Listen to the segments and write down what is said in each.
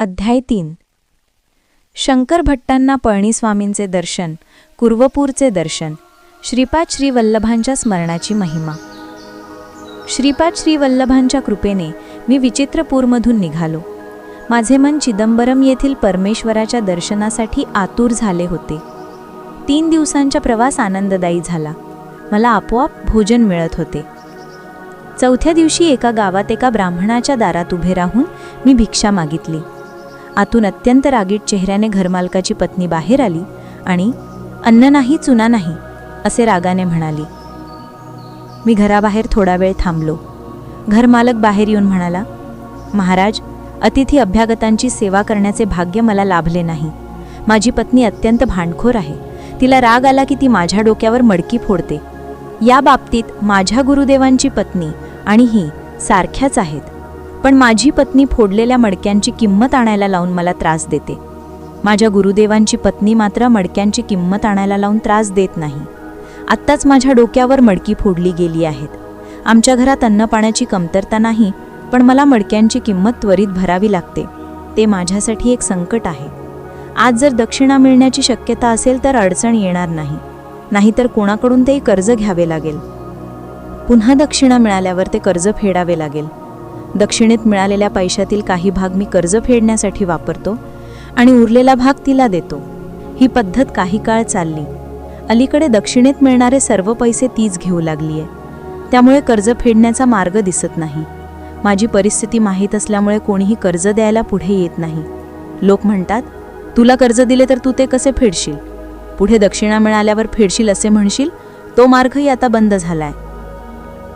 अध्याय तीन. शंकर भट्टांना पळणीस्वामींचे दर्शन कुर्वपूरचे दर्शन श्रीपाद श्री वल्लभांच्या स्मरणाची महिमा. श्रीपाद श्री वल्लभांच्या कृपेने मी विचित्रपूरमधून निघालो. माझे मन चिदंबरम येथील परमेश्वराच्या दर्शनासाठी आतुर झाले होते. तीन दिवसांचा प्रवास आनंददायी झाला. मला आपोआप भोजन मिळत होते. चौथ्या दिवशी एका गावात एका ब्राह्मणाच्या दारात उभे राहून मी भिक्षा मागितली. आतून अत्यंत रागीट चेहऱ्याने घरमालकाची पत्नी बाहेर आली आणि अन्न नाही चुना नाही असे रागाने म्हणाली. मी घराबाहेर थोडा वेळ थांबलो. घरमालक बाहेर येऊन म्हणाला महाराज अतिथी अभ्यागतांची सेवा करण्याचे भाग्य मला लाभले नाही. माझी पत्नी अत्यंत भांडखोर आहे. तिला राग आला की ती माझ्या डोक्यावर मडकी फोडते. या बाबतीत माझ्या गुरुदेवांची पत्नी आणि ही सारख्याच आहेत. पण माझी पत्नी फोडलेल्या मडक्यांची किंमत आणायला लावून मला त्रास देते. माझ्या गुरुदेवांची पत्नी मात्र मडक्यांची किंमत आणायला लावून त्रास देत नाही. आत्ताच माझ्या डोक्यावर मडकी फोडली गेली आहेत. आमच्या घरात अन्न पाण्याची कमतरता नाही पण मला मडक्यांची किंमत त्वरित भरावी लागते. ते माझ्यासाठी एक संकट आहे. आज जर दक्षिणा मिळण्याची शक्यता असेल तर अडचण येणार नाही. नाहीतर कोणाकडून तेही कर्ज घ्यावे लागेल. पुन्हा दक्षिणा मिळाल्यावर ते कर्ज फेडावे लागेल. दक्षिणेत मिळालेल्या पैशातील काही भाग मी कर्ज फेडण्यासाठी वापरतो आणि उरलेला भाग तिला देतो. ही पद्धत काही काळ चालली. अलीकडे दक्षिणेत मिळणारे सर्व पैसे तीच घेऊ लागली आहे त्यामुळे कर्ज फेडण्याचा मार्ग दिसत नाही. माझी परिस्थिती माहीत असल्यामुळे कोणीही कर्ज द्यायला पुढे येत नाही. लोक म्हणतात तुला कर्ज दिले तर तू ते कसे फेडशील? पुढे दक्षिणा मिळाल्यावर फेडशील असे म्हणशील? तो मार्गही आता बंद झालाय.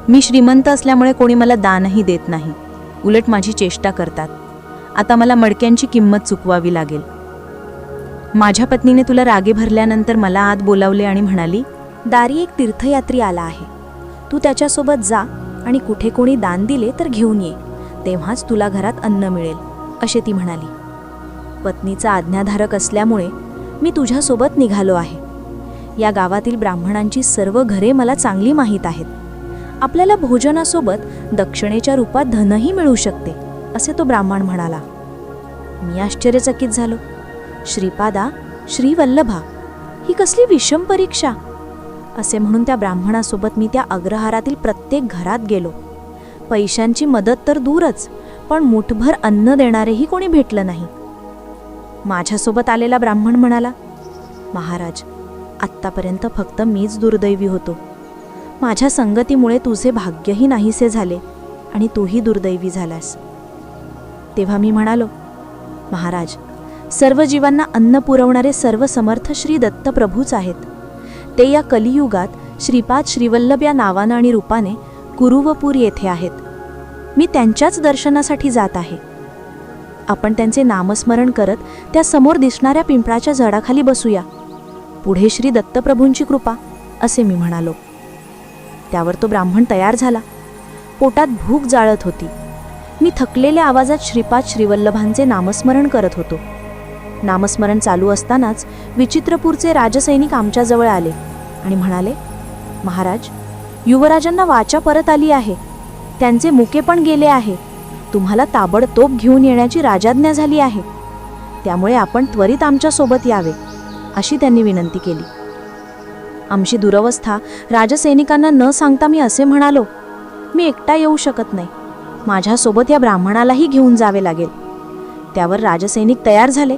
मी श्रीमंत असल्यामुळे कोणी मला दानही देत नाही. उलट माझी चेष्टा करतात. आता मला मडक्यांची किंमत चुकवावी लागेल. माझ्या पत्नीने तुला रागे भरल्यानंतर मला आत बोलावले आणि म्हणाली दारी एक तीर्थयात्री आला आहे. तू त्याच्यासोबत जा आणि कुठे कोणी दान दिले तर घेऊन ये. तेव्हाच तुला घरात अन्न मिळेल. असे ती म्हणाली. पत्नीचा आज्ञाधारक असल्यामुळे मी तुझ्यासोबत निघालो आहे. या गावातील ब्राह्मणांची सर्व घरे मला चांगली माहीत आहेत. आपल्याला भोजनासोबत दक्षिणेच्या रूपात धनही मिळू शकते असे तो ब्राह्मण म्हणाला. मी आश्चर्यचकित झालो. श्रीपादा श्रीवल्लभा ही कसली विषम परीक्षा! असे म्हणून त्या ब्राह्मणासोबत मी त्या अग्रहारातील प्रत्येक घरात गेलो. पैशांची मदत तर दूरच पण मुठभर अन्न देणारेही कोणी भेटलं नाही. माझ्यासोबत आलेला ब्राह्मण म्हणाला महाराज आत्तापर्यंत फक्त मीच दुर्दैवी होतो. माझ्या संगतीमुळे तुझे भाग्यही नाहीसे झाले आणि तूही दुर्दैवी झालास. तेव्हा मी म्हणालो महाराज सर्व जीवांना अन्न पुरवणारे सर्व समर्थ श्री दत्तप्रभूच आहेत. ते या कलियुगात श्रीपाद श्रीवल्लभ या नावानं आणि रूपाने कुरुवपूर येथे आहेत. मी त्यांच्याच दर्शनासाठी जात आहे. आपण त्यांचे नामस्मरण करत त्या समोर दिसणाऱ्या पिंपळाच्या झाडाखाली बसूया. पुढे श्री दत्तप्रभूंची कृपा असे मी म्हणालो. त्यावर तो ब्राह्मण तयार झाला. पोटात भूक जाळत होती. मी थकलेल्या आवाजात श्रीपाद श्रीवल्लभांचे नामस्मरण करत होतो. नामस्मरण चालू असतानाच विचित्रपूरचे राजसैनिक आमच्याजवळ आले आणि म्हणाले महाराज युवराजांना वाचा परत आली आहे. त्यांचे मुके पण गेले आहे. तुम्हाला ताबडतोब घेऊन येण्याची राजाज्ञा झाली आहे. त्यामुळे आपण त्वरित आमच्यासोबत यावे अशी त्यांनी विनंती केली. आमची दुरवस्था राजसैनिकांना न सांगता मी असे म्हणालो मी एकटा येऊ शकत नाही. माझ्यासोबत या ब्राह्मणालाही घेऊन जावे लागेल. त्यावर राजसैनिक तयार झाले.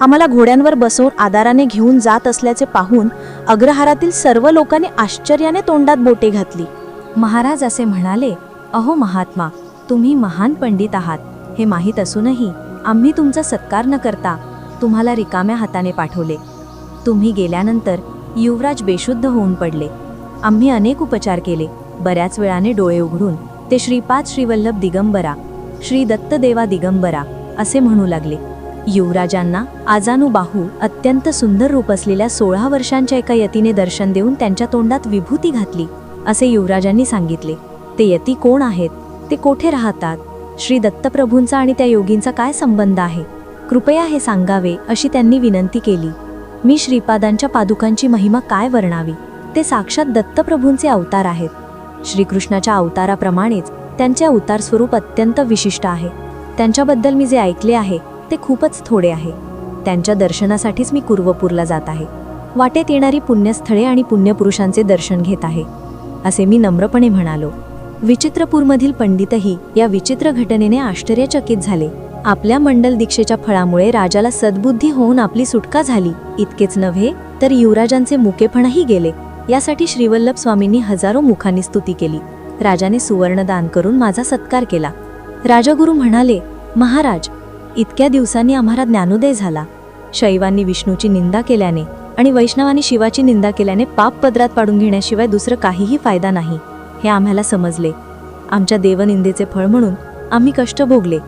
आम्हाला घोड्यांवर बसवून आदाराने घेऊन जात असल्याचे पाहून अग्रहारातील सर्व लोकांनी आश्चर्याने तोंडात बोटे घातली. महाराज असे म्हणाले अहो महात्मा तुम्ही महान पंडित आहात. हे माहीत असूनही आम्ही तुमचा सत्कार न करता तुम्हाला रिकाम्या हाताने पाठवले. तुम्ही गेल्यानंतर युवराज बेशुद्ध होऊन पडले. आम्ही अनेक उपचार केले. बऱ्याच वेळाने डोळे उघडून ते श्रीपाद श्रीवल्लभ दिगंबरा श्री दत्तदेवा दिगंबरा असे म्हणू लागले. युवराजांना आजानुबाहू अत्यंत सुंदर रूप असलेल्या सोळा वर्षांच्या एका यतीने दर्शन देऊन त्यांच्या तोंडात विभूती घातली असे युवराजांनी सांगितले. ते यती कोण आहेत? ते कोठे राहतात? श्री दत्तप्रभूंचा आणि त्या योगींचा काय संबंध आहे? कृपया हे सांगावे अशी त्यांनी विनंती केली. मी श्रीपादांच्या पादुकांची महिमा काय वर्णावी ते साक्षात दत्तप्रभूंचे अवतार आहेत. श्रीकृष्णाच्या अवताराप्रमाणेच त्यांचे अवतार स्वरूप अत्यंत विशिष्ट आहे. त्यांच्याबद्दल मी जे ऐकले आहे ते खूपच थोडे आहे. त्यांच्या दर्शनासाठीच मी कुर्वपूरला जात आहे. वाटेत येणारी पुण्यस्थळे आणि पुण्यपुरुषांचे दर्शन घेत आहे. असे मी नम्रपणे म्हणालो. विचित्रपूरमधील पंडितही या विचित्र घटनेने आश्चर्यचकित झाले. आपल्या मंडल दीक्षेच्या फळामुळे राजाला सद्बुद्धी होऊन आपली सुटका झाली. इतकेच नव्हे तर युवराजांचे मुकेपणही गेले. यासाठी श्रीवल्लभ स्वामींनी हजारो मुखांनी स्तुती केली. राजाने सुवर्णदान करून माझा सत्कार केला. राजगुरू म्हणाले महाराज इतक्या दिवसांनी आम्हाला ज्ञानोदय झाला. शैवांनी विष्णूची निंदा केल्याने आणि वैष्णवांनी शिवाची निंदा केल्याने पाप पदरात पाडून घेण्याशिवाय दुसरं काहीही फायदा नाही. हे आम्हाला समजले. आमच्या देवनिंदेचे फळ म्हणून आम्ही कष्ट भोगले.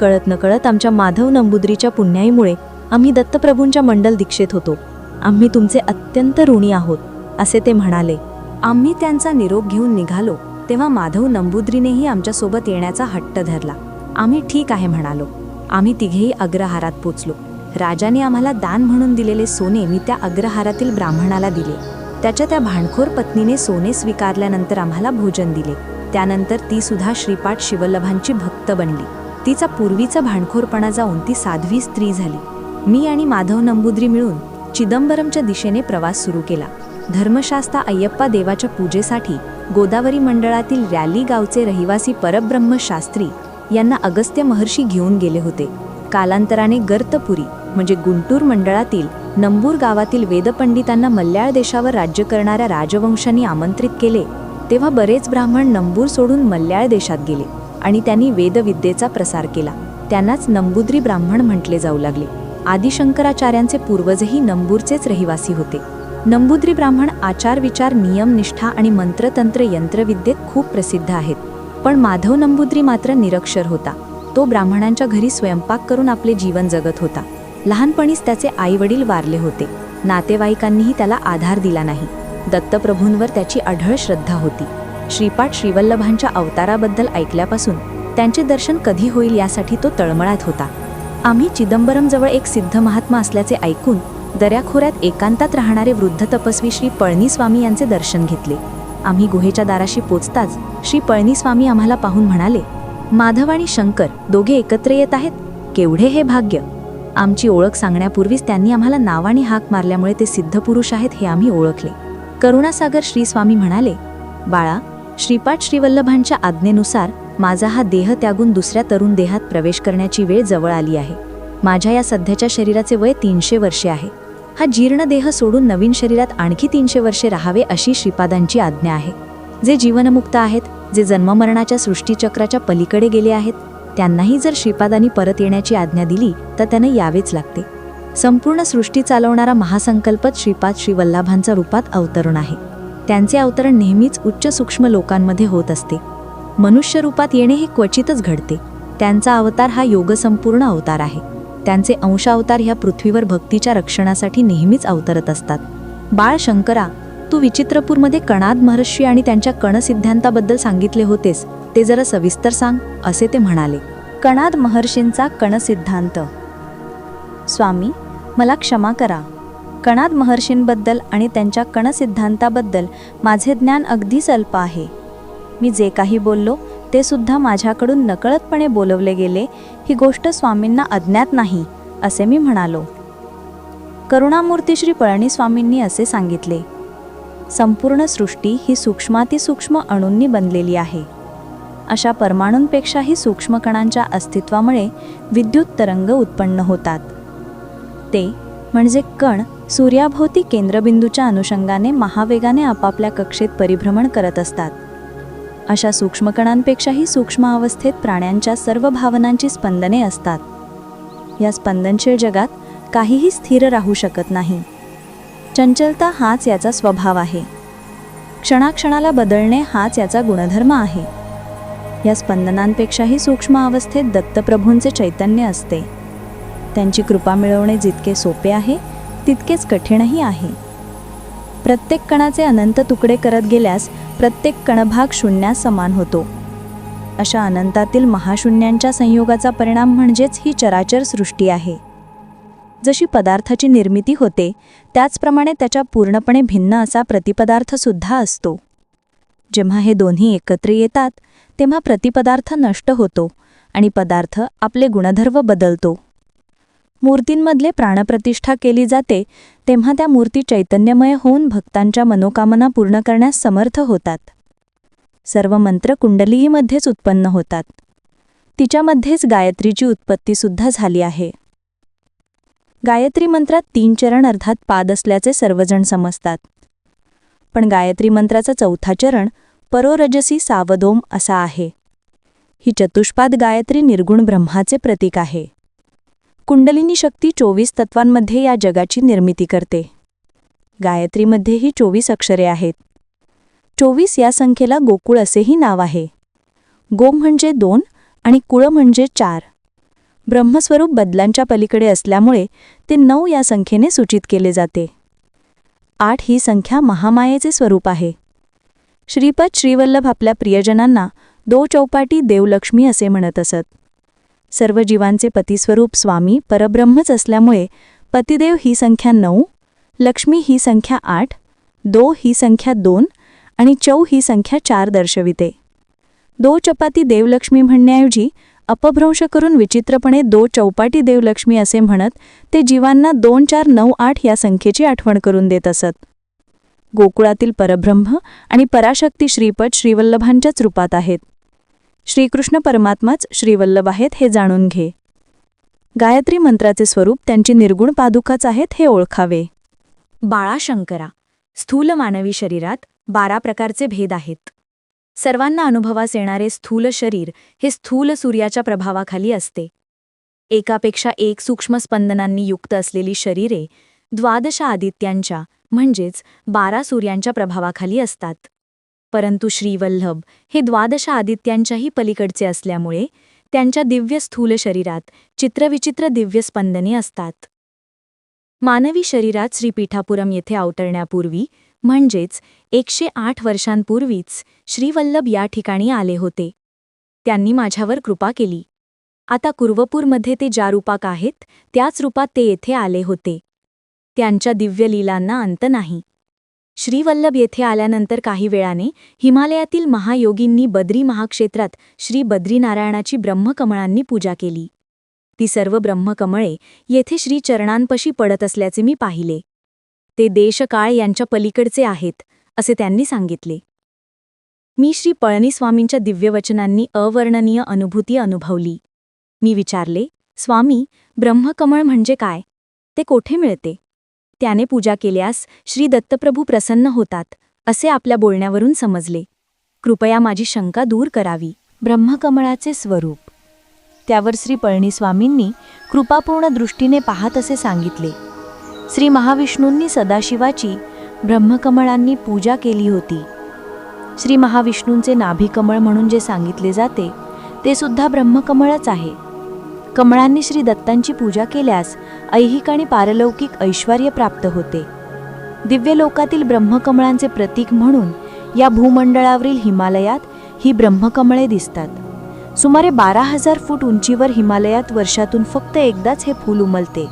कळत नकळत आमच्या माधव नंबुद्रीच्या पुण्याईमुळे आम्ही दत्तप्रभूंच्या मंडल दीक्षेत होतो. आम्ही तुमचे अत्यंत ऋणी आहोत असे ते म्हणाले. आम्ही त्यांचा निरोप घेऊन निघालो तेव्हा माधव नंबुद्रीनेही आमच्यासोबत येण्याचा हट्ट धरला. आम्ही ठीक आहे म्हणालो. आम्ही तिघेही अग्रहारात पोचलो. राजाने आम्हाला दान म्हणून दिलेले सोने मी त्या अग्रहारातील ब्राह्मणाला दिले. त्याच्या त्या भांडखोर पत्नीने सोने स्वीकारल्यानंतर आम्हाला भोजन दिले. त्यानंतर ती सुद्धा श्रीपाठ शिवल्लभांची भक्त बनली. तिचा पूर्वीचा भांडखोरपणा जाऊन ती साध्वी स्त्री झाली. मी आणि माधव नंबुद्री मिळून चिदंबरमच्या दिशेने प्रवास सुरू केला. धर्मशास्ता अय्यप्पा देवाच्या पूजेसाठी गोदावरी मंडळातील रॅली गावचे रहिवासी परब्रह्म शास्त्री यांना अगस्त्य महर्षी घेऊन गेले होते. कालांतराने गर्तपुरी म्हणजे गुंटूर मंडळातील नंबूर गावातील वेदपंडितांना मल्याळ देशावर राज्य करणाऱ्या राजवंशांनी आमंत्रित केले तेव्हा बरेच ब्राह्मण नंबूर सोडून मल्याळ देशात गेले. आणि त्यांनी वेदविद्येचा प्रसार केला. त्यांनाच नंबुद्री ब्राह्मण म्हटले जाऊ लागले. आदिशंकराचार्यांचे पूर्वजही नंबूरचेच रहिवासी होते. नंबुद्री ब्राह्मण आचार विचार नियम निष्ठा आणि मंत्रतंत्र यंत्रविद्येत खूप प्रसिद्ध आहेत. पण माधव नंबुद्री मात्र निरक्षर होता. तो ब्राह्मणांच्या घरी स्वयंपाक करून आपले जीवन जगत होता. लहानपणीच त्याचे आई वडील वारले होते. नातेवाईकांनीही त्याला आधार दिला नाही. दत्तप्रभूंवर त्याची अढळ श्रद्धा होती. श्रीपाठ श्रीवल्लभांच्या अवताराबद्दल ऐकल्यापासून त्यांचे दर्शन कधी होईल यासाठी तो तळमळात होता. आम्ही चिदंबरमजवळ एक सिद्ध महात्मा असल्याचे ऐकून दऱ्याखोऱ्यात एकांतात राहणारे वृद्ध तपस्वी श्री पळणीस्वामी यांचे दर्शन घेतले. आम्ही गुहेच्या दाराशी पोचताच श्री पळणीस्वामी आम्हाला पाहून म्हणाले माधव आणि शंकर दोघे एकत्र येत आहेत? केवढे हे भाग्य! आमची ओळख सांगण्यापूर्वीच त्यांनी आम्हाला नावाने हाक मारल्यामुळे ते सिद्ध पुरुष आहेत हे आम्ही ओळखले. करुणासागर श्री स्वामी म्हणाले बाळा श्रीपाद श्रीवल्लभांच्या आज्ञेनुसार माझा हा देह त्यागून दुसऱ्या तरुण देहात प्रवेश करण्याची वेळ जवळ आली आहे. माझ्या या सध्याच्या शरीराचे वय तीनशे वर्षे आहे. हा जीर्ण देह सोडून नवीन शरीरात आणखी तीनशे वर्षे राहावे अशी श्रीपादांची आज्ञा आहे. जे जीवनमुक्त आहेत जे जन्ममरणाच्या सृष्टीचक्राच्या पलीकडे गेले आहेत त्यांनाही जर श्रीपादांनी परत येण्याची आज्ञा दिली तर त्यांना यावेच लागते. संपूर्ण सृष्टी चालवणारा महासंकल्पच श्रीपाद श्रीवल्लाभांचा रूपात अवतरण आहे. त्यांचे अवतरण नेहमीच उच्च सूक्ष्म लोकांमध्ये होत असते. मनुष्य रूपात येणे हे क्वचितच घडते. त्यांचा अवतार हा योगसंपूर्ण अवतार आहे. त्यांचे अंश अवतार ह्या पृथ्वीवर भक्तीच्या रक्षणासाठी नेहमीच अवतरत असतात. बाळ शंकरा तू विचित्रपूरमध्ये कणाद महर्षी आणि त्यांच्या कणसिद्धांताबद्दल सांगितले होतेस ते जरा सविस्तर सांग असे ते म्हणाले. कणाद महर्षींचा कणसिद्धांत. स्वामी मला क्षमा करा. कणाद महर्षींबद्दल आणि त्यांच्या कणसिद्धांताबद्दल माझे ज्ञान अगदी अल्प आहे. मी जे काही बोललो ते सुद्धा माझ्याकडून नकळतपणे बोलवले गेले ही गोष्ट स्वामींना अज्ञात नाही असे मी म्हणालो. करुणामूर्ती श्री पळणीस्वामींनी असे सांगितले संपूर्ण सृष्टी ही सूक्ष्मातिसूक्ष्म अणूंनी बनलेली आहे. अशा परमाणूंपेक्षाही सूक्ष्म कणांच्या अस्तित्वामुळे विद्युत तरंग उत्पन्न होतात. ते म्हणजे कण सूर्याभोवती केंद्रबिंदूच्या अनुषंगाने महावेगाने आपापल्या कक्षेत परिभ्रमण करत असतात. अशा सूक्ष्म कणांपेक्षाही सूक्ष्म अवस्थेत प्राण्यांच्या सर्व भावनांची स्पंदने असतात. या स्पंदनशील जगात काहीही स्थिर राहू शकत नाही. चंचलता हाच याचा स्वभाव आहे. क्षणाक्षणाला बदलणे हाच याचा गुणधर्म आहे. या स्पंदनांपेक्षाही सूक्ष्म अवस्थेत दत्तप्रभूंचे चैतन्य असते. त्यांची कृपा मिळवणे जितके सोपे आहे तितकेच कठीणही आहे. प्रत्येक कणाचे अनंत तुकडे करत गेल्यास प्रत्येक कणभाग शून्यास समान होतो. अशा अनंतातील महाशून्यांच्या संयोगाचा परिणाम म्हणजेच ही चराचर सृष्टी आहे. जशी पदार्थाची निर्मिती होते त्याचप्रमाणे त्याच्या पूर्णपणे भिन्न असा प्रतिपदार्थसुद्धा असतो. जेव्हा हे दोन्ही एकत्र येतात तेव्हा प्रतिपदार्थ नष्ट होतो आणि पदार्थ आपले गुणधर्म बदलतो. मूर्तींमधले प्राणप्रतिष्ठा केली जाते तेव्हा त्या मूर्ती चैतन्यमय होऊन भक्तांच्या मनोकामना पूर्ण करण्यास समर्थ होतात. सर्व मंत्र कुंडलीमध्येच उत्पन्न होतात. तिच्यामध्येच गायत्रीची उत्पत्तीसुद्धा झाली आहे. गायत्री मंत्रात तीन चरण अर्थात पाद असल्याचे सर्वजण समजतात. पण गायत्री मंत्राचा चौथा चरण परोरजसी सावधोम असा आहे. ही चतुष्पाद गायत्री निर्गुण ब्रह्माचे प्रतीक आहे. कुंडलिनी शक्ती चोवीस तत्वांमध्ये या जगाची निर्मिती करते. गायत्रीमध्येही चोवीस अक्षरे आहेत. चोवीस या संख्येला गोकुळ असेही नाव आहे. गो म्हणजे दोन आणि कुळ म्हणजे चार. ब्रह्मस्वरूप बदलांच्या पलीकडे असल्यामुळे ते नऊ या संख्येने सूचित केले जाते. आठ ही संख्या महामायेचे स्वरूप आहे. श्रीपद श्रीवल्लभ आपल्या प्रियजनांना दो चौपाटी देवलक्ष्मी असे म्हणत असत. सर्व जीवांचे पतिस्वरूप स्वामी परब्रह्मच असल्यामुळे पतिदेव ही संख्या नऊ लक्ष्मी ही संख्या आठ दो ही संख्या दोन आणि चौ ही संख्या चार दर्शविते. दो चपाती देवलक्ष्मी म्हणण्याऐवजी अपभ्रंश करून विचित्रपणे दो चौपाटी देवलक्ष्मी असे म्हणत ते जीवांना दोन चार नऊ आठ या संख्येची आठवण करून देत असत. गोकुळातील परब्रह्म आणि पराशक्ती श्रीपद श्रीवल्लभांच्याच रूपात आहेत. श्रीकृष्ण परमात्माच श्रीवल्लभ आहेत हे जाणून घे. गायत्री मंत्राचे स्वरूप त्यांची निर्गुण पादुकाच आहेत हे ओळखावे. बाळाशंकरा स्थूल मानवी शरीरात बारा प्रकारचे भेद आहेत. सर्वांना अनुभवास येणारे स्थूल शरीर हे स्थूल सूर्याच्या प्रभावाखाली असते. एकापेक्षा एक सूक्ष्म स्पंदनांनी युक्त असलेली शरीरे द्वादश आदित्यांच्या म्हणजेच बारा सूर्यांच्या प्रभावाखाली असतात. परंतु श्रीवल्लभ हे द्वादश आदित्यांच्याही पलीकडचे असल्यामुळे त्यांच्या दिव्य स्थूल शरीरात चित्रविचित्र दिव्य स्पंदने असतात. मानवी शरीरात श्रीपीठापुरम येथे अवतरण्यापूर्वी म्हणजेच एकशे आठ वर्षांपूर्वीच श्रीवल्लभ या ठिकाणी आले होते. त्यांनी माझ्यावर कृपा केली. आता कुर्वपूरमध्ये ते ज्या रूपाक आहेत त्याच रूपात ते येथे आले होते. त्यांच्या दिव्य लीलांना अंत नाही. श्रीवल्लभ येथे आल्यानंतर काही वेळाने हिमालयातील महायोगींनी बद्री महाक्षेत्रात श्री बद्रीनारायणाची ब्रह्मकमळांनी पूजा केली. ती सर्व ब्रह्मकमळे येथे श्री चरणांपशी पडत असल्याचे मी पाहिले. ते देशकाळ यांच्या पलीकडचे आहेत असे त्यांनी सांगितले. मी श्री पळणीस्वामींच्या दिव्यवचनांनी अवर्णनीय अनुभूती अनुभवली. मी विचारले स्वामी ब्रह्मकमळ म्हणजे काय? ते कोठे मिळते? त्याने पूजा केल्यास श्री दत्तप्रभू प्रसन्न होतात असे आपल्या बोलण्यावरून समजले. कृपया माझी शंका दूर करावी. ब्रह्मकमळाचे स्वरूप. त्यावर श्री पळणीस्वामींनी कृपापूर्ण दृष्टीने पाहत असे सांगितले. श्री महाविष्णूंनी सदाशिवाची ब्रह्मकमळांनी पूजा केली होती. श्री महाविष्णूंचे नाभिकमळ म्हणून जे सांगितले जाते ते सुद्धा ब्रह्मकमळच आहे. कमळांनी श्री दत्तांची पूजा केल्यास ऐहिक आणि पारलौकिक ऐश्वर प्राप्त होते. दिव्य लोकातील ब्रह्मकमळांचे प्रतीक म्हणून या भूमंडळावरील हिमालयात ही ब्रह्मकमळे दिसतात. सुमारे बारा हजार फूट उंचीवर हिमालयात वर्षातून फक्त एकदाच हे फूल उमलते.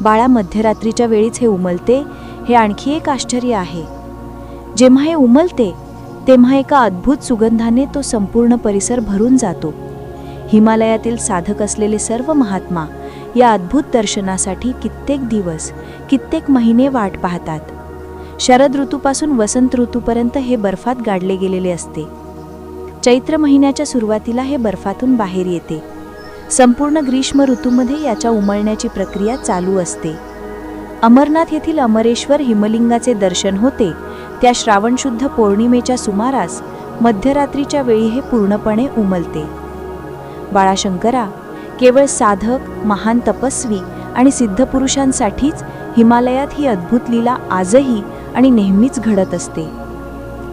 बाळा मध्यरात्रीच्या वेळीच हे उमलते हे आणखी एक आश्चर्य आहे. जेव्हा हे उमलते तेव्हा एका अद्भुत सुगंधाने तो संपूर्ण परिसर भरून जातो. हिमालयातील साधक असलेले सर्व महात्मा या अद्भुत दर्शनासाठी कित्येक दिवस कित्येक महिने वाट पाहतात. शरद ऋतूपासून वसंत ऋतूपर्यंत हे बर्फात गाडले गेलेले असते. चैत्र महिन्याच्या सुरुवातीला हे बर्फातून बाहेर येते. संपूर्ण ग्रीष्म ऋतूमध्ये याच्या उमळण्याची प्रक्रिया चालू असते. अमरनाथ येथील अमरेश्वर हिमलिंगाचे दर्शन होते. त्या श्रावणशुद्ध पौर्णिमेच्या सुमारास मध्यरात्रीच्या वेळी हे पूर्णपणे उमलते. बाळाशंकरा केवळ साधक महान तपस्वी आणि सिद्धपुरुषांसाठीच हिमालयात ही अद्भुत लीला आजही आणि नेहमीच घडत असते.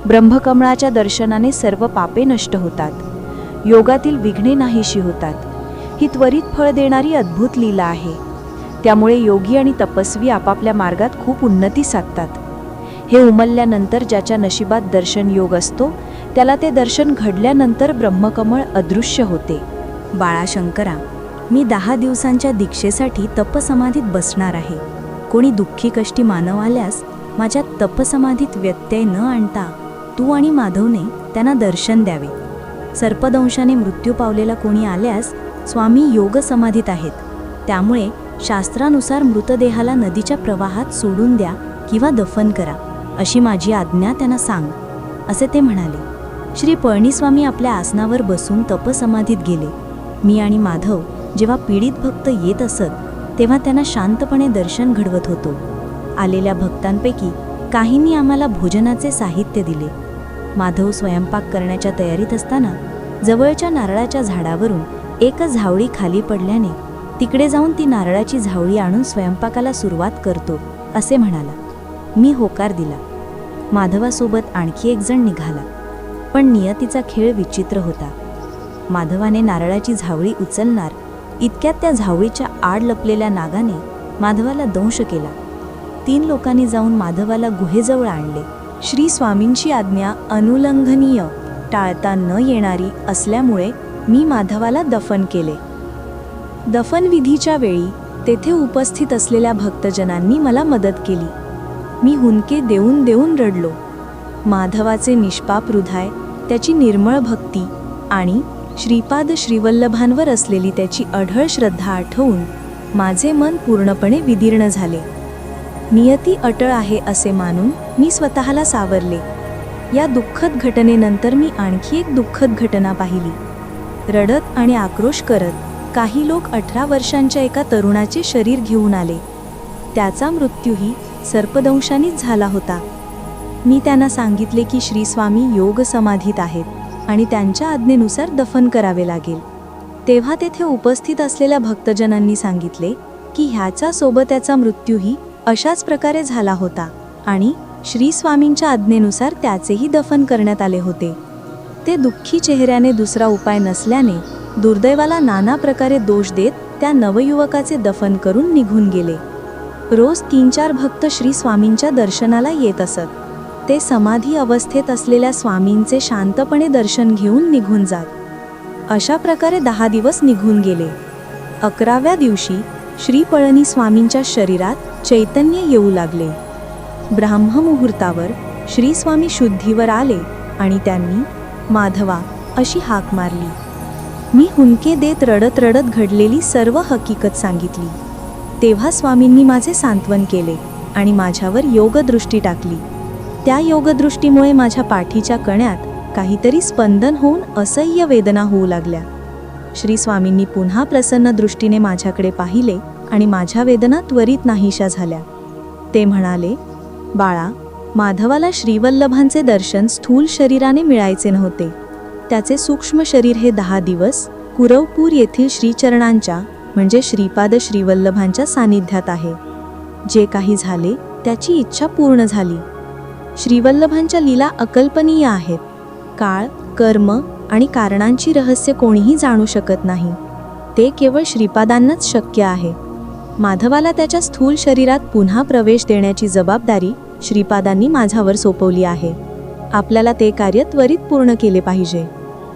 ब्रह्मकमळाच्या दर्शनाने सर्व पापे नष्ट होतात. योगातील विघ्ने नाहीशी होतात. ही त्वरित फळ देणारी अद्भुत लीला आहे. त्यामुळे योगी आणि तपस्वी आपापल्या मार्गात खूप उन्नती साधतात. हे उमलल्यानंतर ज्याच्या नशिबात दर्शन योग असतो त्याला ते दर्शन घडल्यानंतर ब्रह्मकमळ अदृश्य होते. बाळाशंकरा मी दहा दिवसांच्या दीक्षेसाठी तपसमाधीत बसणार आहे. कोणी दुःखी कष्टी मानव आल्यास माझ्या तपसमाधीत व्यत्यय न आणता तू आणि माधवने त्यांना दर्शन द्यावे. सर्पदंशाने मृत्यू पावलेला कोणी आल्यास स्वामी योग समाधीत आहेत. त्यामुळे शास्त्रानुसार मृतदेहाला नदीच्या प्रवाहात सोडून द्या किंवा दफन करा अशी माझी आज्ञा त्यांना सांग असे ते म्हणाले. श्री पळणीस्वामी आपल्या आसनावर बसून तपसमाधीत गेले. मी आणि माधव जेव्हा पीडित भक्त येत असत तेव्हा त्यांना शांतपणे दर्शन घडवत होतो. आलेल्या भक्तांपैकी काहींनी आम्हाला भोजनाचे साहित्य दिले. माधव स्वयंपाक करण्याच्या तयारीत असताना जवळच्या नारळाच्या झाडावरून एकच झावळी खाली पडल्याने तिकडे जाऊन ती नारळाची झावळी आणून स्वयंपाकाला सुरुवात करतो असे म्हणाला. मी होकार दिला. माधवासोबत आणखी एक जण निघाला. पण नियतीचा खेळ विचित्र होता. माधवाने नारळाची झावळी उचलणार. इतक्यात त्या झावळीच्या आड लपलेल्या नागाने माधवाला दंश केला. तीन लोकांनी जाऊन माधवाला गुहेजवळ आणले. श्री स्वामींची आज्ञा अनुलंघनीय टाळता न येणारी असल्यामुळे मी माधवाला दफन केले. दफनविधीच्या वेळी तेथे उपस्थित असलेल्या भक्तजनांनी मला मदत केली. मी हुंदके देऊन देऊन रडलो. माधवाचे निष्पाप हृदय त्याची निर्मळ भक्ती आणि श्रीपाद श्रीवल्लभांवर असलेली त्याची अढळ श्रद्धा आठवून माझे मन पूर्णपणे विदीर्ण झाले. नियती अटळ आहे असे मानून मी स्वतःला सावरले. या दुःखद घटनेनंतर मी आणखी एक दुःखद घटना पाहिली. रडत आणि आक्रोश करत काही लोक अठरा वर्षांच्या एका तरुणाचे शरीर घेऊन आले. त्याचा मृत्यूही सर्पदंशानीच झाला होता. मी त्यांना सांगितले की श्री स्वामी योग समाधीत आहेत. आणि त्यांच्या आज्ञेनुसार दफन करावे लागेल. तेव्हा तेथे उपस्थित असलेल्या भक्तजनांनी सांगितले की ह्याच्या सोबत्याचा मृत्यूही अशाच प्रकारे झाला होता आणि श्री स्वामींच्या आज्ञेनुसार त्याचेही दफन करण्यात आले होते. ते दुःखी चेहऱ्याने दुसरा उपाय नसल्याने दुर्दैवाला नाना प्रकारे दोष देत त्या नवयुवकाचे दफन करून निघून गेले. रोज तीन चार भक्त श्री स्वामींच्या दर्शनाला येत असत. ते समाधी अवस्थेत असलेल्या स्वामींचे शांतपणे दर्शन घेऊन निघून जात. अशा प्रकारे दहा दिवस निघून गेले. अकराव्या दिवशी श्री पळणी स्वामींच्या शरीरात चैतन्य येऊ लागले. ब्राह्ममुहूर्तावर श्री स्वामी शुद्धीवर आले आणि त्यांनी माधवा अशी हाक मारली. मी हुंके देत रडत रडत घडलेली सर्व हकीकत सांगितली. तेव्हा स्वामींनी माझे सांत्वन केले आणि माझ्यावर योगदृष्टी टाकली. त्या योगदृष्टीमुळे माझ्या पाठीच्या कण्यात काहीतरी स्पंदन होऊन असह्य वेदना होऊ लागल्या. श्री स्वामींनी पुन्हा प्रसन्न दृष्टीने माझ्याकडे पाहिले आणि माझ्या वेदना त्वरित नाहीशा झाल्या. ते म्हणाले बाळा माधवाला श्रीवल्लभांचे दर्शन स्थूल शरीराने मिळायचे नव्हते. त्याचे सूक्ष्म शरीर हे दहा दिवस कुरवपूर येथील श्रीचरणांच्या म्हणजे श्रीपाद श्रीवल्लभांच्या सानिध्यात आहे. जे काही झाले त्याची इच्छा पूर्ण झाली. श्रीवल्लभांच्या लीला अकल्पनीय आहेत. काळ कर्म आणि कारणांची रहस्य कोणीही जाणू शकत नाही. ते केवळ श्रीपादांनाच शक्य आहे. माधवाला त्याच्या स्थूल शरीरात पुन्हा प्रवेश देण्याची जबाबदारी श्रीपादांनी माझ्यावर सोपवली आहे. आपल्याला ते कार्य त्वरित पूर्ण केले पाहिजे.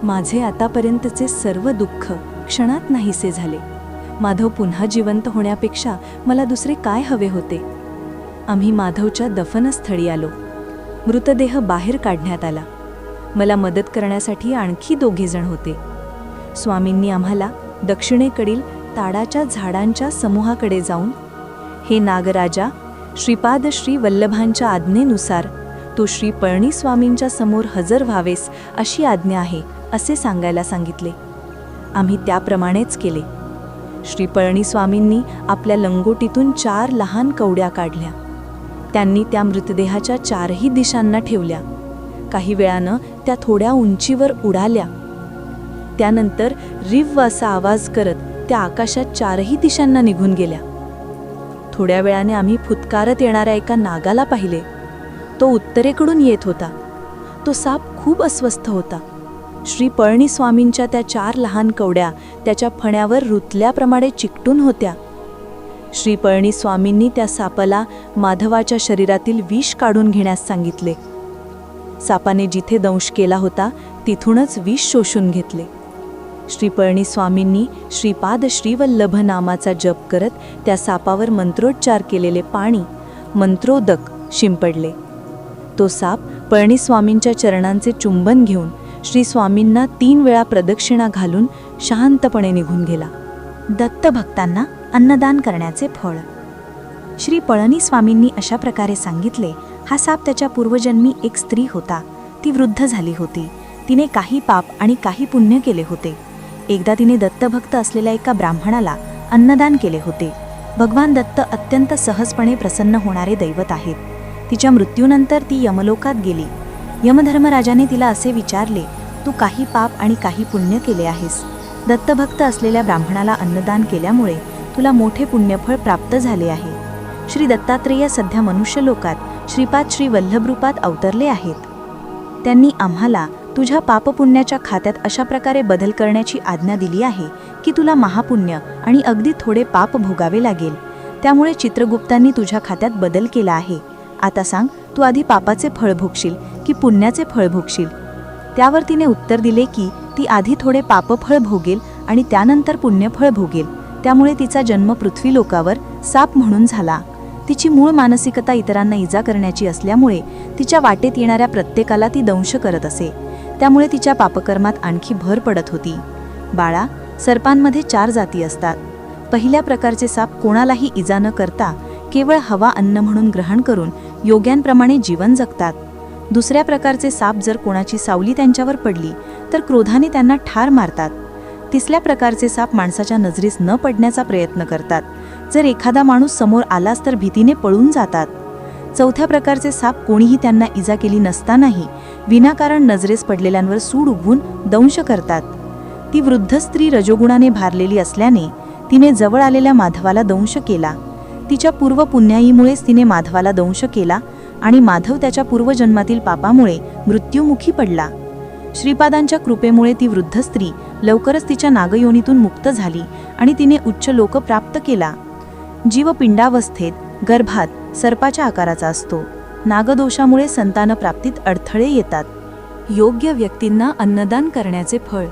माझे आतापर्यंतचे सर्व दुःख क्षणात नाहीसे झाले. माधव पुन्हा जिवंत होण्यापेक्षा मला दुसरे काय हवे होते? आम्ही माधवच्या दफनस्थळी आलो. मृतदेह बाहेर काढण्यात आला. मला मदत करण्यासाठी आणखी दोघेजण होते. स्वामींनी आम्हाला दक्षिणेकडील ताडाच्या झाडांच्या समूहाकडे जाऊन हे नागराजा श्रीपाद श्री वल्लभांच्या आज्ञेनुसार तू श्री पळणीस्वामींच्या समोर हजर व्हावेस अशी आज्ञा आहे असे सांगायला सांगितले. आम्ही त्याप्रमाणेच केले. श्री पळणीस्वामींनी आपल्या लंगोटीतून चार लहान कवड्या काढल्या. त्यांनी त्या मृतदेहाच्या चारही दिशांना ठेवल्या. काही वेळानं त्या थोड्या उंचीवर उडाल्या. त्यानंतर रिव्व असा आवाज करत त्या आकाशात चारही दिशांना निघून गेल्या. थोड्या वेळाने आम्ही फुतकारत येणाऱ्या एका नागाला पाहिले. तो उत्तरेकडून येत होता. तो साप खूप अस्वस्थ होता. श्री पळणी स्वामींच्या त्या चार लहान कवड्या त्याच्या फण्यावर रुतल्याप्रमाणे चिकटून होत्या. श्री पळणी स्वामींनी त्या सापाला माधवाच्या शरीरातील विष काढून घेण्यास सांगितले. सापाने जिथे दंश केला होता तिथूनच विष शोषून घेतले. श्री पळणी स्वामींनी श्रीपाद श्रीवल्लभ नामाचा जप करत त्या सापावर मंत्रोच्चार केलेले पाणी मंत्रोदक शिंपडले. तो साप पळणी स्वामींच्या चरणांचे चुंबन घेऊन श्री स्वामींना तीन वेळा प्रदक्षिणा घालून शांतपणे निघून गेला. दत्त भक्तांना अन्नदान करण्याचे फळ. श्री पळणी स्वामींनी अशा प्रकारे सांगितले हा साप त्याच्या पूर्वजन्मी एक स्त्री होता. ती वृद्ध झाली होती. तिने काही पाप आणि काही पुण्य केले होते. एकदा तिने दत्तभक्त असलेल्या एका ब्राह्मणाला अन्नदान केले होते. भगवान दत्त अत्यंत सहजपणे प्रसन्न होणारे दैवत आहेत. तिच्या मृत्यूनंतर ती यमलोकात गेली. यमधर्मराजाने तिला असे विचारले तू काही पाप आणि काही पुण्य केले आहेस. दत्तभक्त असलेल्या ब्राह्मणाला अन्नदान केल्यामुळे तुला मोठे पुण्यफळ प्राप्त झाले आहे. श्री दत्तात्रेय सध्या मनुष्यलोकात श्रीपाद श्री वल्लभ रूपात अवतरले आहेत. त्यांनी आम्हाला तुझ्या पापपुण्याच्या खात्यात अशा प्रकारे बदल करण्याची आज्ञा दिली आहे की तुला महापुण्य आणि अगदी थोडे पाप भोगावे लागेल. त्यामुळे चित्रगुप्तांनी तुझ्या खात्यात बदल केला आहे. आता सांग तू आधी पापाचे फळ भोगशील की पुण्याचे फळ भोगशील? त्यावर तिने उत्तर दिले की ती आधी थोडे पापफळ भोगेल आणि त्यानंतर पुण्यफळ भोगेल. त्यामुळे तिचा जन्म पृथ्वी लोकावर साप म्हणून झाला. तिची मूळ मानसिकता इतरांना इजा करण्याची असल्यामुळे तिच्या वाटेत येणाऱ्या प्रत्येकाला ती दंश करत असे. त्यामुळे तिच्या पापकर्मात आणखी भर पडत होती. बाळा सर्पांमध्ये चार जाती असतात. पहिल्या प्रकारचे साप कोणालाही इजा न करता केवळ हवा अन्न म्हणून ग्रहण करून योग्यांप्रमाणे जीवन जगतात. दुसऱ्या प्रकारचे साप जर कोणाची सावली त्यांच्यावर पडली तर क्रोधाने त्यांना ठार मारतात. तिसऱ्या प्रकारचे साप माणसाच्या नजरेस न पडण्याचा प्रयत्न करतात. जर एखादा माणूस समोर आलास तर भीतीने पळून जातात. चौथ्या प्रकारचे साप कोणीही त्यांना इजा केली नसतानाही विनाकारण नजरेस पडलेल्यांवर सूड उगवून दंश करतात. ती वृद्ध स्त्री रजोगुणाने भारलेली असल्याने तिने जवळ आलेल्या माधवाला दंश केला. तिच्या पूर्व पुण्याईमुळेच तिने माधवाला दंश केला आणि माधव त्याच्या पूर्वजन्मातील पापामुळे मृत्युमुखी पडला. श्रीपादांच्या कृपेमुळे ती वृद्ध स्त्री लवकरच तिच्या नागयोनीतून मुक्त झाली आणि तिने उच्च लोक प्राप्त केला. जीव पिंडावस्थेत गर्भात सर्पाच्या आकाराचा असतो. नागदोषामुळे संतानप्राप्तीत अडथळे येतात. योग्य व्यक्तींना अन्नदान करण्याचे फळ.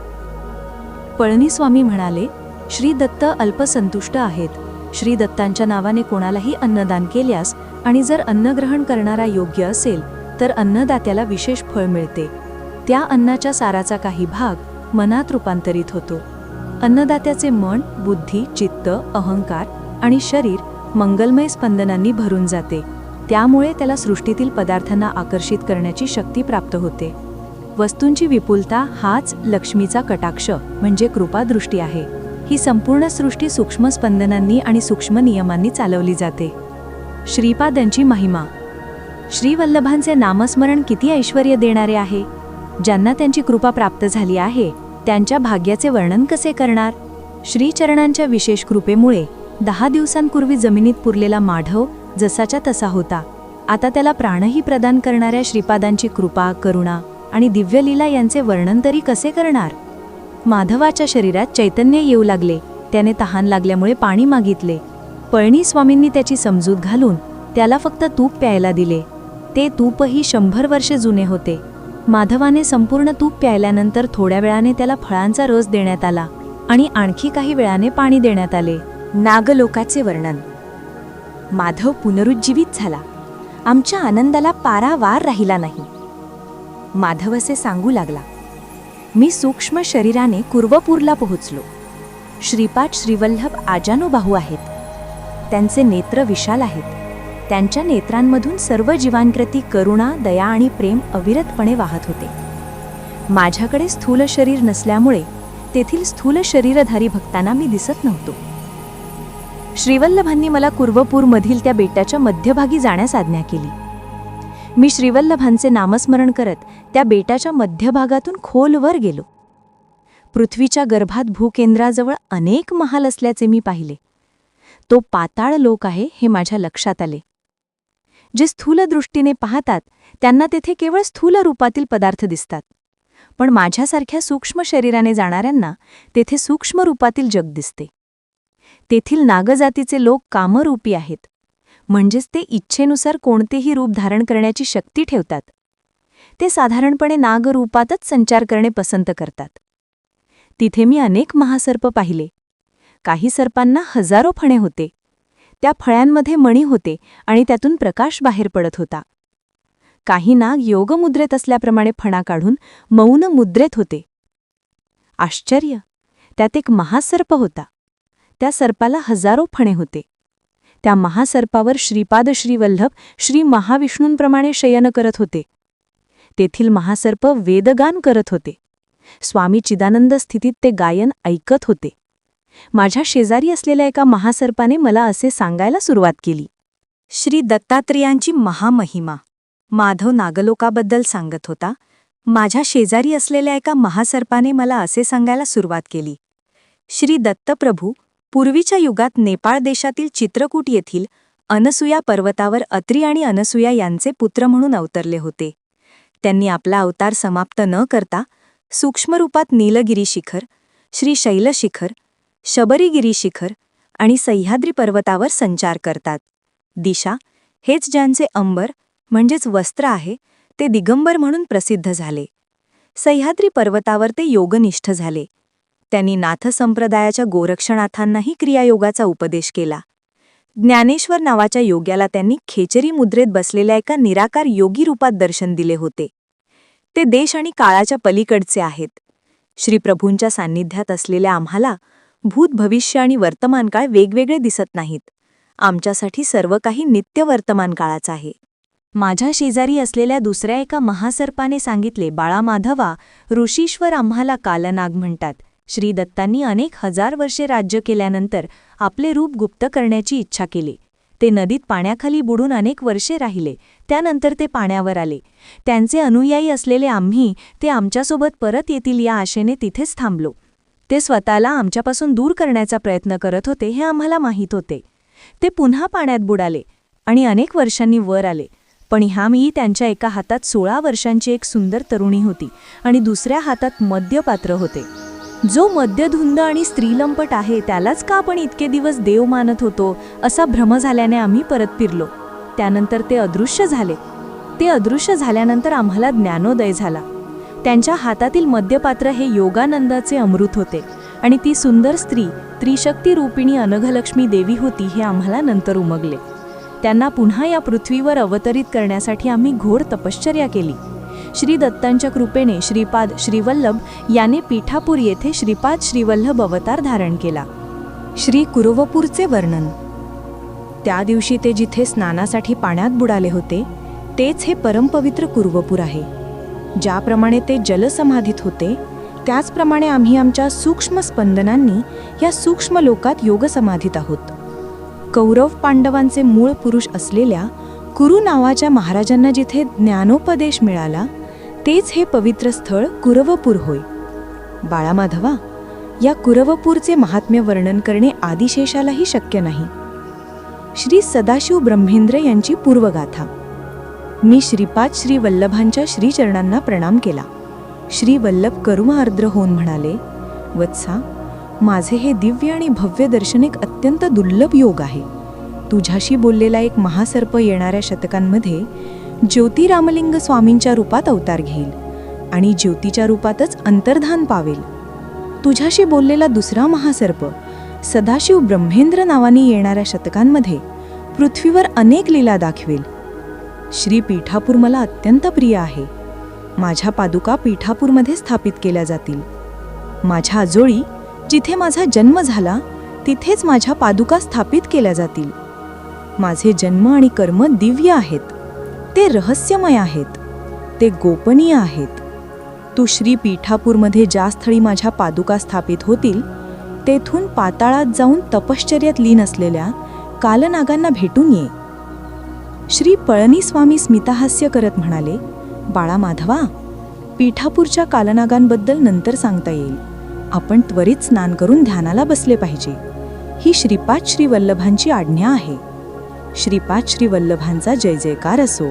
पळणीस्वामी म्हणाले श्री दत्त अल्पसंतुष्ट आहेत. श्री दत्तांच्या नावाने कोणालाही अन्नदान केल्यास आणि जर अन्नग्रहण करणारा योग्य असेल तर अन्नदात्याला विशेष फळ मिळते. त्या अन्नाच्या साराचा काही भाग मनात रूपांतरित होतो. अन्नदात्याचे मन बुद्धी चित्त अहंकार आणि शरीर मंगलमय स्पंदनांनी भरून जाते. त्यामुळे त्याला सृष्टीतील पदार्थांना आकर्षित करण्याची शक्ती प्राप्त होते. वस्तूंची विपुलता हाच लक्ष्मीचा कटाक्ष म्हणजे कृपादृष्टी आहे. ही संपूर्ण सृष्टी सूक्ष्म स्पंदनांनी आणि सूक्ष्म नियमांनी चालवली जाते. श्रीपादांची महिमा. श्रीवल्लभांचे नामस्मरण किती ऐश्वर देणारे आहे. ज्यांना त्यांची कृपा प्राप्त झाली आहे त्यांच्या भाग्याचे वर्णन कसे करणार? श्रीचरणांच्या विशेष कृपेमुळे दहा दिवसांपूर्वी जमिनीत पुरलेला माढव जसाच्या तसा होता. आता त्याला प्राणही प्रदान करणाऱ्या श्रीपादांची कृपा करुणा आणि दिव्यलीला यांचे वर्णन तरी कसे करणार? माधवाच्या शरीरात चैतन्य येऊ लागले. त्याने तहान लागल्यामुळे पाणी मागितले. पळणी स्वामींनी त्याची समजूत घालून त्याला फक्त तूप प्यायला दिले. ते तूपही शंभर वर्षे जुने होते. माधवाने संपूर्ण तूप प्यायल्यानंतर थोड्या वेळाने त्याला फळांचा रस देण्यात आला आणि आणखी काही वेळाने पाणी देण्यात आले. नागलोकाचे वर्णन. माधव पुनरुज्जीवित झाला. आमच्या आनंदाला पारावार राहिला नाही. माधव असे सांगू लागला. मी सूक्ष्म शरीराने कुर्वपूरला पोहोचलो. श्रीपाद श्रीवल्लभ आजानुबाहू आहेत. त्यांचे नेत्र विशाल आहेत. त्यांच्या नेत्रांमधून सर्व जीवांप्रती करुणा दया आणि प्रेम अविरतपणे वाहत होते. माझ्याकडे स्थूल शरीर नसल्यामुळे तेथील स्थूल शरीरधारी भक्तांना मी दिसत नव्हतो. श्रीवल्लभांनी मला कुर्वपूरमधील त्या बेटाच्या मध्यभागी जाण्यास आज्ञा केली. मी श्रीवल्लभांचे नामस्मरण करत त्या बेटाच्या मध्यभागातून खोलवर गेलो. पृथ्वीच्या गर्भात भूकेंद्राजवळ अनेक महाल असल्याचे मी पाहिले. तो पाताळ लोक आहे हे माझ्या लक्षात आले. जे स्थूल दृष्टीने पाहतात त्यांना तेथे केवळ स्थूल रूपातील पदार्थ दिसतात. पण माझ्यासारख्या सूक्ष्म शरीराने जाणाऱ्यांना तेथे सूक्ष्म रूपातील जग दिसते. तेथील नागजातीचे लोक कामरूपी आहेत. म्हणजेच ते इच्छेनुसार कोणतेही रूप धारण करण्याची शक्ती ठेवतात. ते साधारणपणे नागरूपातच संचार करणे पसंत करतात. तिथे मी अनेक महासर्प पाहिले. काही सर्पांना हजारो फणे होते. त्या फळ्यांमध्ये मणी होते आणि त्यातून प्रकाश बाहेर पडत होता. काही नाग योगमुद्रेत असल्याप्रमाणे फणा काढून मौन मुद्रेत होते. आश्चर्य! त्यात एक महासर्प होता. त्या सर्पाला हजारो फणे होते. त्या महासर्पावर श्रीपाद श्रीवल्लभ श्री महाविष्णूंप्रमाणे शयन करत होते. तेथील महासर्प वेदगान करत होते. स्वामी चिदानंद स्थितीत ते गायन ऐकत होते. माझ्या शेजारी असलेल्या एका महासर्पाने मला असे सांगायला सुरुवात केली. श्री दत्तात्रेयांची महामहिमा. माधव नागलोकाबद्दल सांगत होता. माझ्या शेजारी असलेल्या एका महासर्पाने मला असे सांगायला सुरुवात केली. श्री दत्तप्रभू पूर्वीच्या युगात नेपाळ देशातील चित्रकूट येथील अनसुया पर्वतावर अत्री आणि अनसुया यांचे पुत्र म्हणून अवतरले होते. त्यांनी आपला अवतार समाप्त न करता सूक्ष्मरूपात नीलगिरी शिखर श्री शैलशिखर शबरीगिरी शिखर आणि सह्याद्री पर्वतावर संचार करतात. दिशा हेच ज्यांचे अंबर म्हणजेच वस्त्र आहे ते दिगंबर म्हणून प्रसिद्ध झाले. सह्याद्री पर्वतावर ते योगनिष्ठ झाले. त्यांनी नाथ संप्रदायाच्या गोरक्षनाथांनाही क्रियायोगाचा उपदेश केला. ज्ञानेश्वर नावाच्या योग्याला त्यांनी खेचरी मुद्रेत बसलेल्या एका निराकार योगी रूपात दर्शन दिले होते. ते देश आणि काळाच्या पलीकडचे आहेत. श्रीप्रभूंच्या सान्निध्यात असलेल्या आम्हाला भूत भविष्य आणि वर्तमान काळ वेगवेगळे दिसत नाहीत. आमच्यासाठी सर्व काही नित्य वर्तमान काळाच आहे. माझ्या शेजारी असलेल्या दुसऱ्या एका महासर्पाने सांगितले बाळा माधवा ऋषीश्वर आम्हाला कालनाग म्हणतात. श्री दत्तांनी अनेक हजार वर्षे राज्य केल्यानंतर आपले रूप गुप्त करण्याची इच्छा केली. ते नदीत पाण्याखाली बुडून अनेक वर्षे राहिले. त्यानंतर ते पाण्यावर आले. त्यांचे अनुयायी असलेले आम्ही ते आमच्यासोबत परत येतील या आशेने तिथेच थांबलो. ते स्वतःला आमच्यापासून दूर करण्याचा प्रयत्न करत होते हे आम्हाला माहीत होते. ते पुन्हा पाण्यात बुडाले आणि अनेक वर्षांनी वर आले. पण ह्यामी त्यांच्या एका हातात सोळा वर्षांची एक सुंदर तरुणी होती आणि दुसऱ्या हातात मद्यपात्र होते. जो मद्यधुंद आणि स्त्रीलंपट आहे त्यालाच का आपण इतके दिवस देव मानत होतो असा भ्रम झाल्याने आम्ही परत फिरलो. त्यानंतर ते अदृश्य झाले. ते अदृश्य झाल्यानंतर आम्हाला ज्ञानोदय झाला. त्यांच्या हातातील मद्यपात्र हे योगानंदाचे अमृत होते. आणि ती सुंदर स्त्री त्रिशक्ती रूपिणी अनघलक्ष्मी देवी होती हे आम्हाला नंतर उमगले. त्यांना पुन्हा या पृथ्वीवर अवतरित करण्यासाठी आम्ही घोर तपश्चर्या केली. श्री दत्तांच्या कृपेने श्रीपाद श्रीवल्लभ याने पीठापूर येथे श्रीपाद श्रीवल्लभ अवतार धारण केला. श्री कुरुवपूरचे वर्णन. त्या दिवशी ते जिथे स्नानासाठी पाण्यात बुडाले होते तेच हे परमपवित्र कुरुवपूर आहे. ज्याप्रमाणे ते जलसमाधीत होते त्याचप्रमाणे आम्ही आमच्या सूक्ष्म स्पंदनांनी या सूक्ष्म लोकात योगसमाधीत आहोत. कौरव पांडवांचे मूळ पुरुष असलेल्या कुरु नावाच्या महाराजांना जिथे ज्ञानोपदेश मिळाला तेच हे पवित्र स्थळ कुरवपूर होय. बाळामाधवा या कुरवपूरचे महात्म्य वर्णन करणे आदिशेषालाही शक्य नाही. श्री सदाशिव ब्रह्मेंद्र यांची पूर्वगाथा मी श्रीपाद श्री वल्लभांच्या श्रीचरणांना प्रणाम केला. श्री वल्लभ करुमार्द्र होऊन म्हणाले वत्सा माझे हे दिव्य आणि भव्य दर्शन एक अत्यंत दुर्लभ योग आहे. तुझ्याशी बोललेला एक महासर्प येणाऱ्या शतकांमध्ये ज्योतिरामलिंग स्वामींच्या रूपात अवतार घेईल आणि ज्योतीच्या रूपातच अंतर्धान पावेल. तुझ्याशी बोललेला दुसरा महासर्प सदाशिव ब्रह्मेंद्र नावाने येणाऱ्या शतकांमध्ये पृथ्वीवर अनेक लीला दाखवेल. श्री पीठापूर मला अत्यंत प्रिय आहे. माझ्या पादुका पीठापूरमध्ये स्थापित केल्या जातील. माझ्या आजोळी जिथे माझा जन्म झाला तिथेच माझ्या पादुका स्थापित केल्या जातील. माझे जन्म आणि कर्म दिव्य आहेत. ते रहस्यमय आहेत. ते गोपनीय आहेत. तू श्री पीठापूरमध्ये ज्या स्थळी माझ्या पादुका स्थापित होतील तेथून पाताळात जाऊन तपश्चर्यात लीन असलेल्या कालनागांना भेटून ये. श्री पळणीस्वामी स्मिताहास्य करत म्हणाले बाळा माधवा पीठापूरच्या कालनागांबद्दल नंतर सांगता येईल. आपण त्वरित स्नान करून ध्यानाला बसले पाहिजे. ही श्रीपाद श्री वल्लभांची आज्ञा आहे. श्रीपाद श्री वल्लभांचा जय जयकार असो.